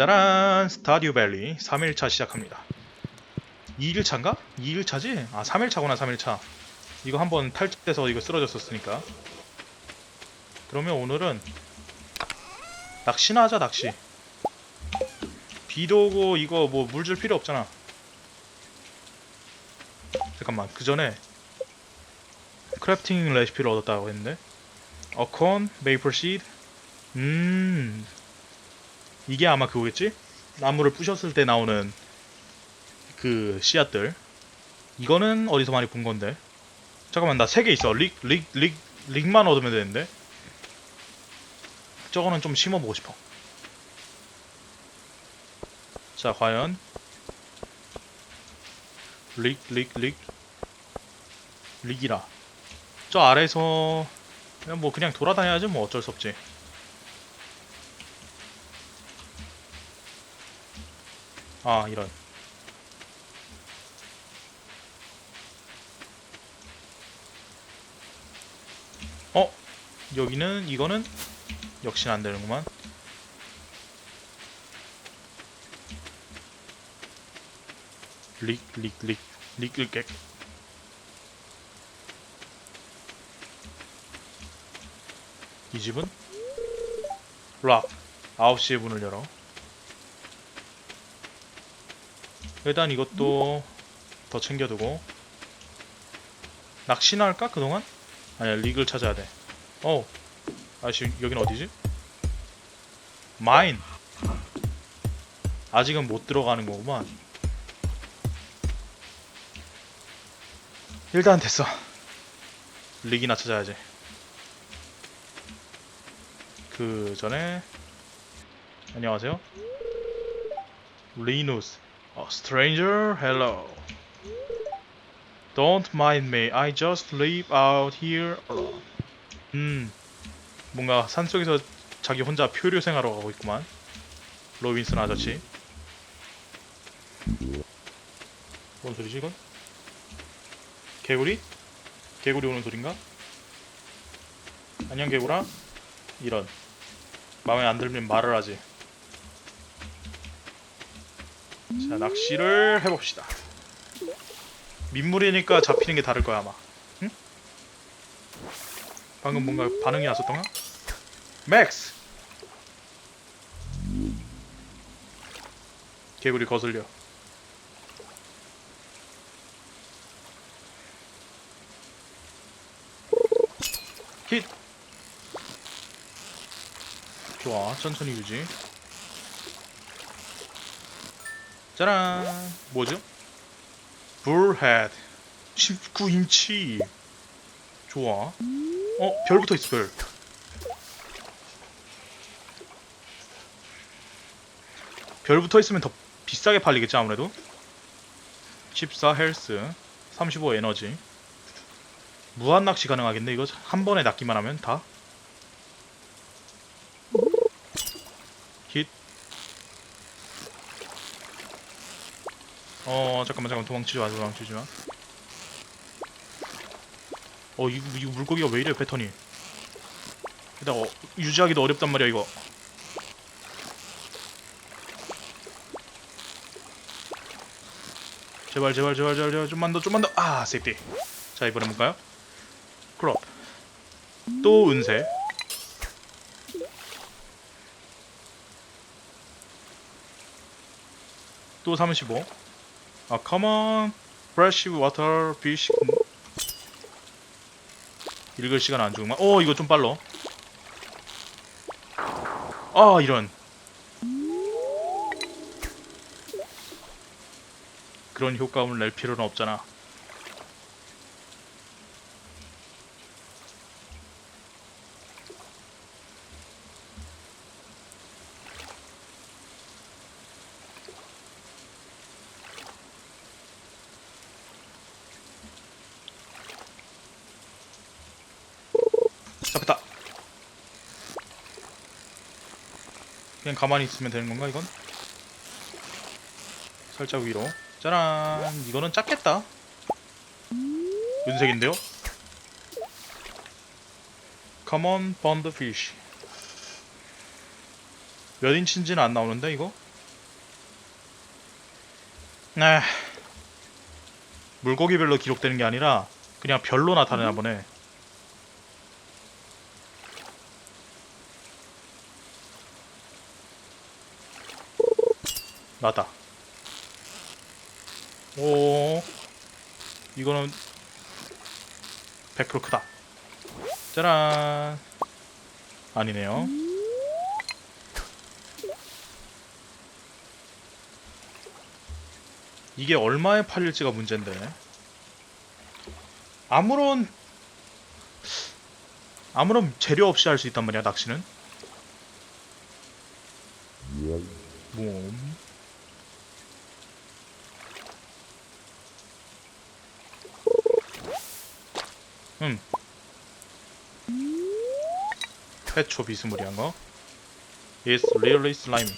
짜란. 스타디오 밸리. 3일차 시작합니다. 2일차인가? 2일차지? 아 3일차구나 3일차. 이거 한번 탈출돼서 이거 쓰러졌었으니까. 그러면 오늘은 낚시나 하자 낚시. 비도 오고 이거 뭐 물 줄 필요 없잖아. 잠깐만 그 전에 크래프팅 레시피를 얻었다고 했는데. 어콘, 메이플 시드 음 이게 아마 그거겠지? 나무를 부셨을 때 나오는 그 씨앗들. 이거는 어디서 많이 본 건데? 잠깐만 나 세 개 있어. 릭, 릭, 릭, 릭 만 얻으면 되는데. 저거는 좀 심어보고 싶어. 자 과연. 릭, 릭, 릭. 릭이라. 저 아래에서 그냥 뭐 그냥 돌아다녀야지 뭐 어쩔 수 없지 아 이런. 어? 여기는 이거는? 역시나 안 되는구만. 릭 릭 릭 릭릭 이 집은? 락 9시에 문을 열어 일단 이것도 더 챙겨두고. 낚시나 할까 그동안? 아니야 릭을 찾아야 돼. 어, 아저씨 여긴 어디지? 마인. 아직은 못 들어가는 거구만. 일단 됐어. 릭이나 찾아야지 그 전에 안녕하세요. 리누스 A stranger, hello. Don't mind me. I just live out here alone. 음, 뭔가 산속에서 자기 혼자 표류 생활하러 가고 있구만. 로빈슨 아저씨. 뭔 소리지 이건? 개구리? 개구리 오는 소린가? 안녕 개구라? 이런. 마음에 안 들면 말을 하지. 자 낚시를 해봅시다 민물이니까 잡히는 게 다를 거야 아마 응? 방금 뭔가 반응이 왔었던가? 맥스! 개구리 거슬려 힛! 좋아 천천히 유지 짜란. 뭐죠? 불헤드 19인치. 좋아. 어? 별 붙어있어 별. 별 붙어있으면 더 비싸게 팔리겠지 아무래도? 14 헬스 35 에너지. 무한 낚시 가능하겠네 이거. 한 번에 낚기만 하면 다. 힛. 어 잠깐만 잠깐만 도망치지 마 도망치지 마. 어 이거, 이거 물고기가 왜 이래 패턴이. 게다가 어, 유지하기도 어렵단 말이야 이거. 제발 제발 제발 제발 제발 좀만 더 좀만 더. 아 세이프티. 자 이번에 볼까요? 크롭. 또 은세. 또 35. 아, come on. fresh water fish. 읽을 시간 안 주구만. 어, 이거 좀 빨라. 아, 이런. 그런 효과음을 낼 필요는 없잖아. 그냥 가만히 있으면 되는 건가 이건? 살짝 위로 짜란 이거는 작겠다 윤색인데요? Come on, b fish 몇 인치인지는 안 나오는데 이거? 네 물고기별로 기록되는 게 아니라 그냥 별로 나타내나 보네 맞다. 오, 이거는 100% 크다. 짜란. 아니네요. 이게 얼마에 팔릴지가 문제인데. 아무런 아무런 재료 없이 할 수 있단 말이야 낚시는. 몸. 음. 최초 비스무리한 거. It's really slimy.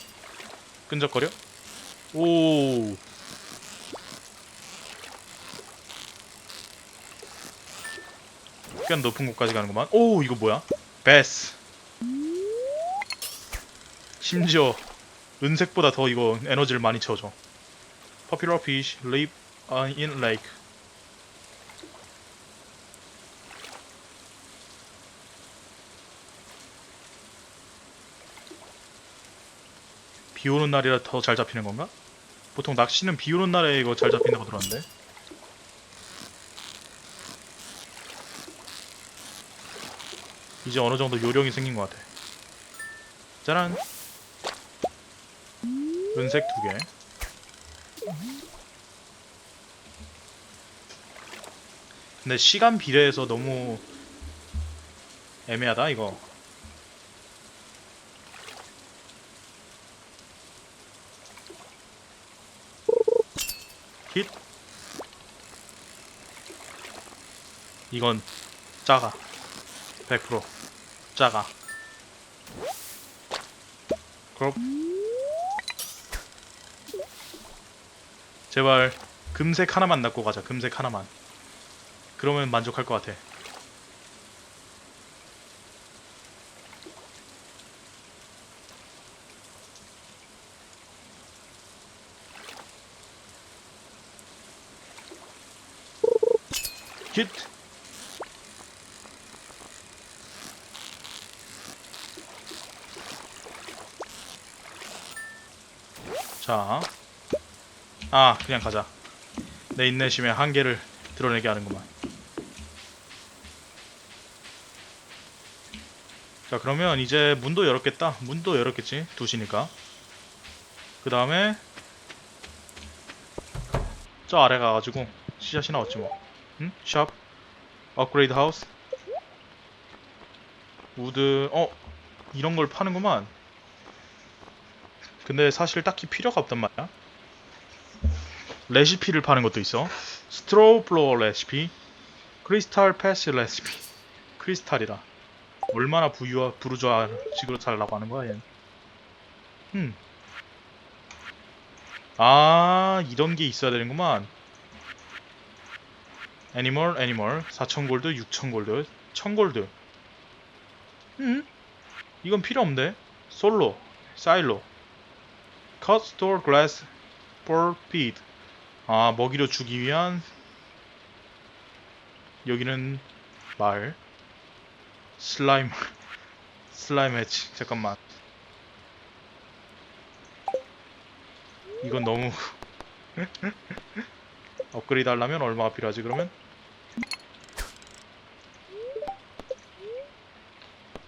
끈적거려? 오. 꽤 높은 곳까지 가는구만. 오, 이거 뭐야? 베스. 심지어 은색보다 더 이거 에너지를 많이 채워줘. Popular fish live in lake. 비 오는 날이라 더 잘 잡히는 건가? 보통 낚시는 비 오는 날에 이거 잘 잡힌다고 들었는데. 이제 어느 정도 요령이 생긴 것 같아. 짜란. 은색 두 개. 근데 시간 비례해서 너무 애매하다 이거. 힛. 이건 작아. 100% 작아. 그럼 제발 금색 하나만 낚고 가자. 금색 하나만. 그러면 만족할 것 같아. 힛. 자. 아, 그냥 가자. 내 인내심의 한계를 드러내게 하는구만. 자, 그러면 이제 문도 열었겠다. 문도 열었겠지. 2시니까. 그 다음에 저 아래 가가지고 씨앗이 나왔지 뭐. 응? 샵. 업그레이드 하우스. 우드. 어? 이런 걸 파는구만. 근데 사실 딱히 필요가 없단 말이야. 레시피를 파는 것도 있어. 스트로우 플로어 레시피, 크리스탈 패스 레시피. 크리스탈이라. 얼마나 부유와 부르주아 식으로 살라고 하는 거야, 얘. 음. 아, 이런 게 있어야 되는구만. 애니멀, 애니멀. 4,000 골드, 6,000 골드, 1,000 골드. 음? 이건 필요 없네. 솔로, 사일로. cut store glass for feed. 아, 먹이로 주기 위한 여기는 말 슬라임 슬라임 해치 잠깐만 이건 너무 업그레이드 하려면 얼마가 필요하지 그러면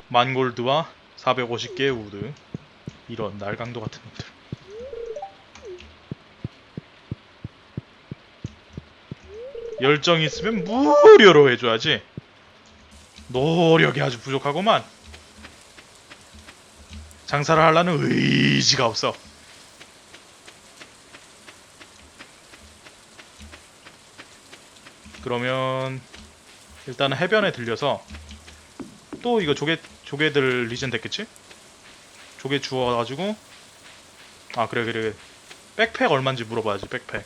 만골드와 450개의 우드 이런 날강도 같은 놈들 열정이 있으면 무료로 해줘야지. 노력이 아주 부족하구만. 장사를 하려는 의지가 없어. 그러면 일단은 해변에 들려서 또 이거 조개 조개들 리젠 됐겠지? 조개 주워가지고 아 그래 그래 백팩 얼마인지 물어봐야지 백팩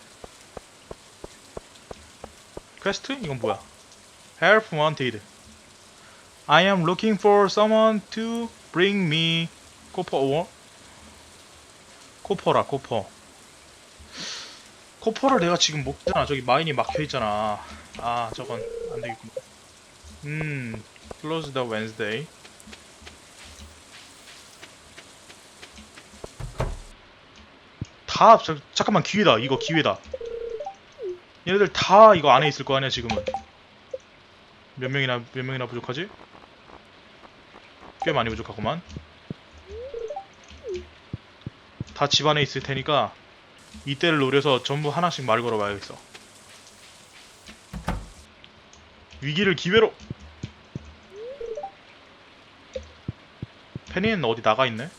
퀘스트? 이건 뭐야? Help wanted. I am looking for someone to bring me 코퍼 오 코퍼라 코퍼 코퍼를 내가 지금 못 잖아. 저기 마인이 막혀 있잖아. 아, 저건 안 되겠구나. 음, close the Wednesday. 다 저, 잠깐만 기회다. 이거 기회다. 얘네들 다 이거 안에 있을 거 아니야 지금은. 몇 명이나 몇 명이나 부족하지? 꽤 많이 부족하구만. 다 집 안에 있을 테니까 이때를 노려서 전부 하나씩 말 걸어봐야겠어. 위기를 기회로. 페니는 어디 나가 있네?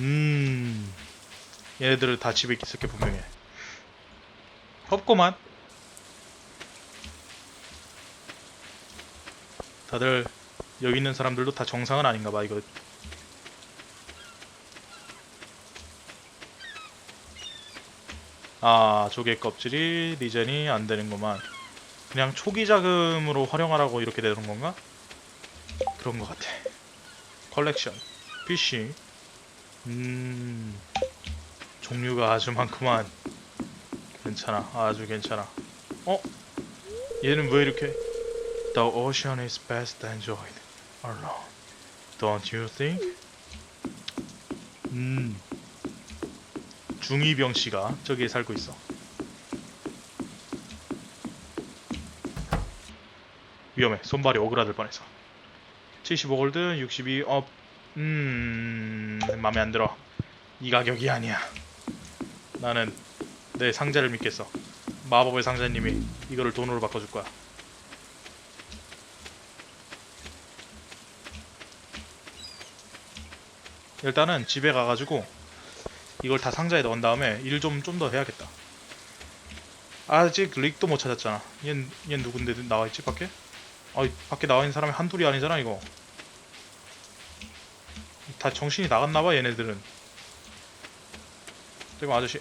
음, 얘네들은 다 집에 있을 게 분명해. 없고만. 다들 여기 있는 사람들도 다 정상은 아닌가 봐 이거. 아 조개 껍질이 리젠이 안 되는구만. 그냥 초기 자금으로 활용하라고 이렇게 되는 건가? 그런 것 같아. 컬렉션, PC, 음, 종류가 아주 많구만. 괜찮아, 아주 괜찮아. 어? 얘는 왜 이렇게? The ocean is best enjoyed alone. Don't you think? 음, 중이병 씨가 저기에 살고 있어. 위험해. 손발이 오그라들 뻔했어. 75 골드, 62, 업, 음, 맘에 안 들어. 이 가격이 아니야. 나는 내 상자를 믿겠어. 마법의 상자님이 이거를 돈으로 바꿔줄 거야. 일단은 집에 가가지고 이걸 다 상자에 넣은 다음에 일 좀 좀 더 해야겠다. 아직 릭도 못 찾았잖아. 얜, 얜 누군데 나와있지 밖에? 아, 밖에 나와 있는 사람이 한둘이 아니잖아 이거. 다 정신이 나갔나봐 얘네들은. 지금 아저씨.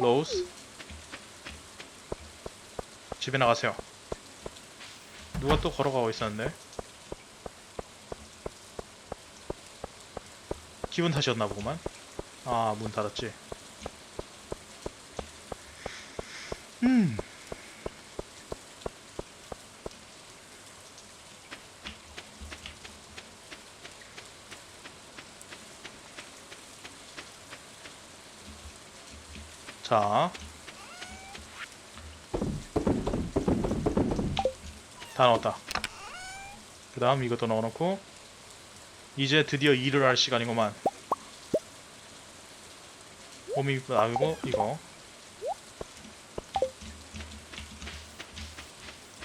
로스. 집에 나가세요. 누가 또 걸어가고 있었는데? 기분 탓이었나 보구만. 아, 문 닫았지. 음. 자. 다 넣었다. 그 다음 이것도 넣어놓고 이제 드디어 일을 할 시간이구만. 홈이 나오고 이거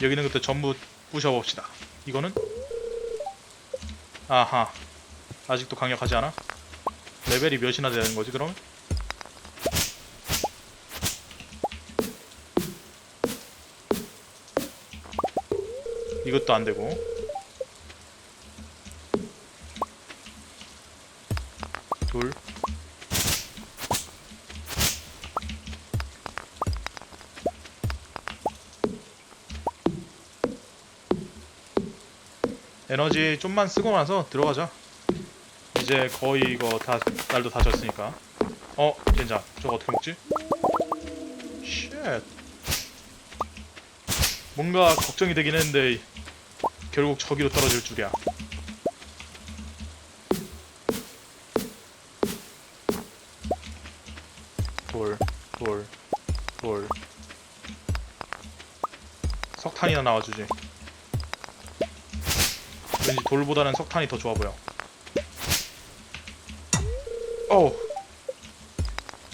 여기 있는 것도 전부 부셔봅시다. 이거는 아하 아직도 강력하지 않아? 레벨이 몇이나 되는 거지 그럼? 이것도 안 되고. 둘. 에너지 좀만 쓰고 나서 들어가자. 이제 거의 이거 다 날도 다 졌으니까. 어 젠장. 저거 어떻게 먹지? 쉣 뭔가 걱정이 되긴 했는데 결국 저기로 떨어질 줄이야. 돌, 돌, 돌. 석탄이나 나와주지. 왠지 돌보다는 석탄이 더 좋아 보여. 어우.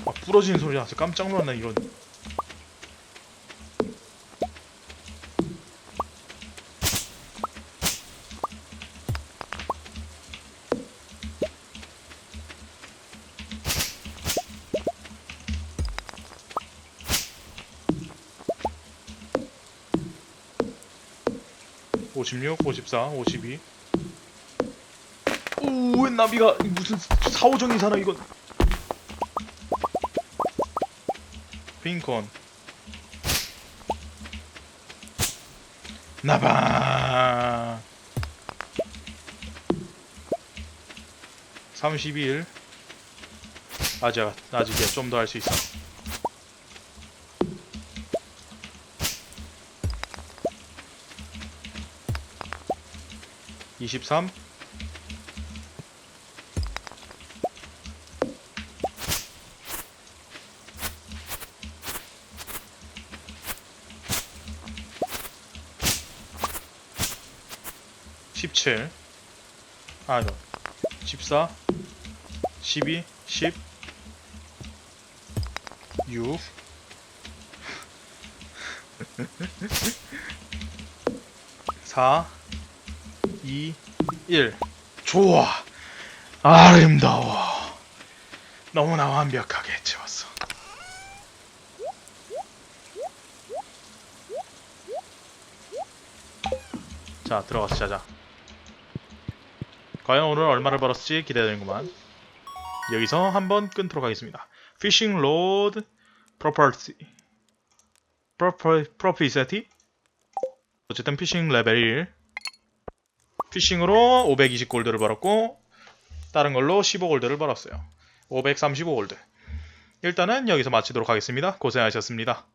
아, 부러지는 소리 나서 깜짝 놀랐네, 이런. 오십육, 오십사, 오십이. 오, 웬 나비가 무슨 사오정이 사나 이건. 빈콘. 나방. 31 아직 아직이야 좀 더 할 수 있어 이십삼. 십칠. 아니 십사. 십이 십. 육 사이 일. 좋아. 아름다워. 너무나 완벽하게 채웠어. 자 들어가서 자자. 과연 오늘 얼마를 벌었을지 기대되는구만. 여기서 한번 끊도록 하겠습니다. 피싱 로드 프로퍼티 프로피세티 어쨌든 피싱 레벨 1 피싱으로 520 골드를 벌었고 다른 걸로 15 골드를 벌었어요. 535 골드. 일단은 여기서 마치도록 하겠습니다. 고생하셨습니다